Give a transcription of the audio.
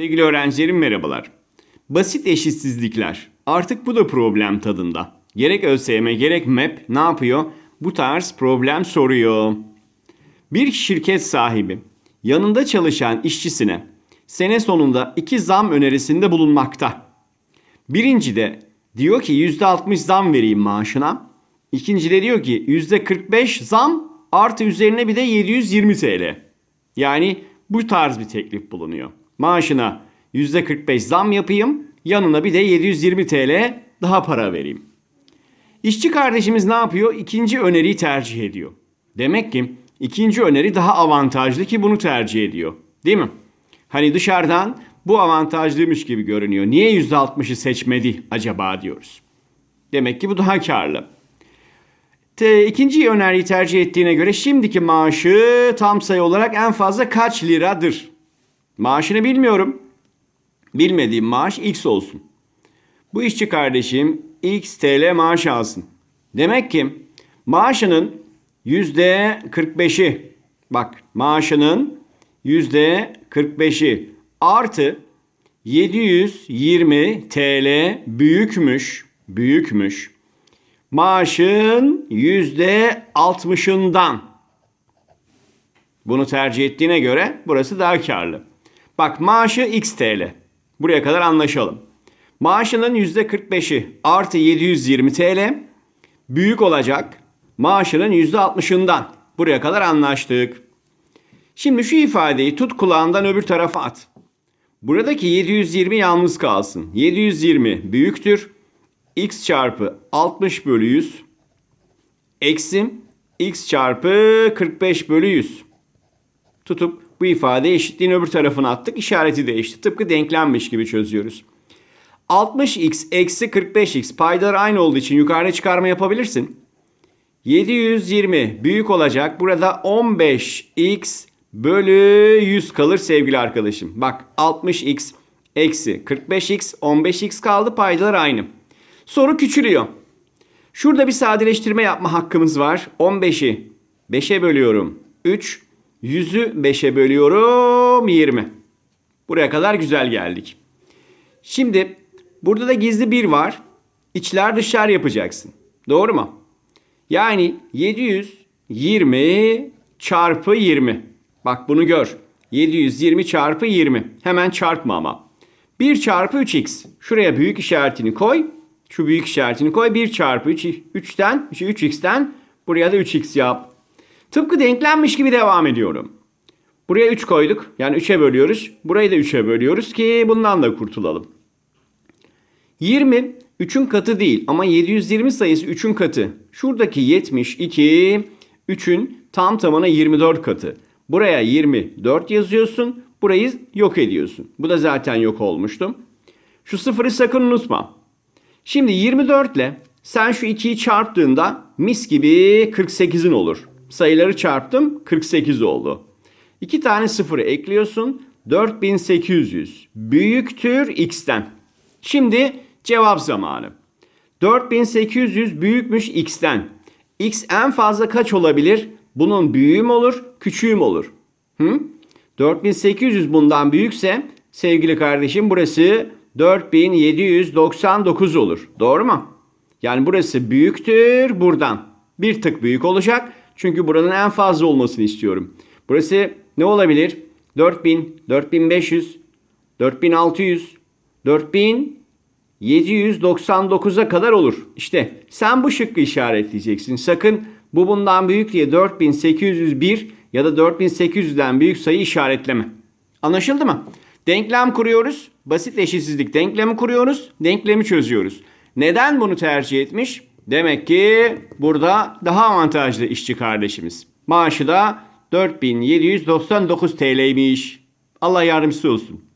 Sevgili öğrencilerim merhabalar. Basit eşitsizlikler. Artık bu da problem tadında. Gerek ÖSYM gerek MEP ne yapıyor? Bu tarz problem soruyor. Bir şirket sahibi yanında çalışan işçisine sene sonunda iki zam önerisinde bulunmakta. Birinci de diyor ki %60 zam vereyim maaşına. İkinci de diyor ki %45 zam artı üzerine bir de 720 TL. Yani bu tarz bir teklif bulunuyor. Maaşına %45 zam yapayım, yanına bir de 720 TL daha para vereyim. İşçi kardeşimiz ne yapıyor? İkinci öneriyi tercih ediyor. Demek ki ikinci öneri daha avantajlı ki bunu tercih ediyor. Değil mi? Hani dışarıdan bu avantajlıymış gibi görünüyor. Niye %60'ı seçmedi acaba diyoruz. Demek ki bu daha karlı. Te, ikinci öneriyi tercih ettiğine göre şimdiki maaşı tam sayı olarak en fazla kaç liradır? Maaşını bilmiyorum. Bilmediğim maaş X olsun. Bu işçi kardeşim X TL maaş alsın. Demek ki maaşının yüzde 45'i bak maaşının yüzde 45'i artı 720 TL büyükmüş büyükmüş maaşın yüzde 60'ından bunu tercih ettiğine göre burası daha karlı. Bak maaşı X TL. Buraya kadar anlaşalım. Maaşının %45'i artı 720 TL büyük olacak. Maaşının %60'ından. Buraya kadar anlaştık. Şimdi şu ifadeyi tut kulağından öbür tarafa at. Buradaki 720 yalnız kalsın. 720 büyüktür. x çarpı 60 bölü 100 eksi x çarpı 45 bölü 100. Tutup bu ifadeyi eşitliğin öbür tarafına attık. İşareti değişti. Tıpkı denklemmiş gibi çözüyoruz. 60x eksi 45x paydalar aynı olduğu için yukarıda çıkarma yapabilirsin. 720 büyük olacak. Burada 15x bölü 100 kalır sevgili arkadaşım. Bak 60x eksi 45x 15x kaldı paydalar aynı. Soru küçülüyor. Şurada bir sadeleştirme yapma hakkımız var. 15'i 5'e bölüyorum 3. 100'ü 5'e bölüyorum 20. Buraya kadar güzel geldik. Şimdi burada da gizli bir var. İçler dışlar yapacaksın. Doğru mu? Yani 720 çarpı 20. Bak bunu gör. 720 çarpı 20. Hemen çarpma ama. 1 çarpı 3x. Şuraya büyük işaretini koy. Şu büyük işaretini koy. 1 çarpı 3, 3'ten, 3x'ten buraya da 3x yap. Tıpkı denklenmiş gibi devam ediyorum. Buraya 3 koyduk. Yani 3'e bölüyoruz. Burayı da 3'e bölüyoruz ki bundan da kurtulalım. 20 3'ün katı değil ama 720 sayısı 3'ün katı. Şuradaki 72 3'ün tam tamına 24 katı. Buraya 24 yazıyorsun. Burayı yok ediyorsun. Bu da zaten yok olmuştu. Şu sıfırı sakın unutma. Şimdi 24 ile sen şu 2'yi çarptığında mis gibi 48'in olur. Sayıları çarptım 48 oldu. İki tane sıfırı ekliyorsun. 4800 büyüktür x'ten. Şimdi cevap zamanı. 4800 büyükmüş x'ten. x en fazla kaç olabilir? Bunun büyüğü mü olur, küçüğü mü olur? Hı? 4800 bundan büyükse sevgili kardeşim burası 4799 olur. Doğru mu? Yani burası büyüktür buradan. Bir tık büyük olacak. Çünkü buranın en fazla olmasını istiyorum. Burası ne olabilir? 4000, 4500, 4600, 4799'a kadar olur. İşte sen bu şıkkı işaretleyeceksin. Sakın bu bundan büyük diye 4801 ya da 4800'den büyük sayı işaretleme. Anlaşıldı mı? Denklem kuruyoruz. Basit eşitsizlik denklemi kuruyoruz. Denklemi çözüyoruz. Neden bunu tercih etmiş? Demek ki burada daha avantajlı işçi kardeşimiz. Maaşı da 4799 TL'ymiş. Allah yardımcısı olsun.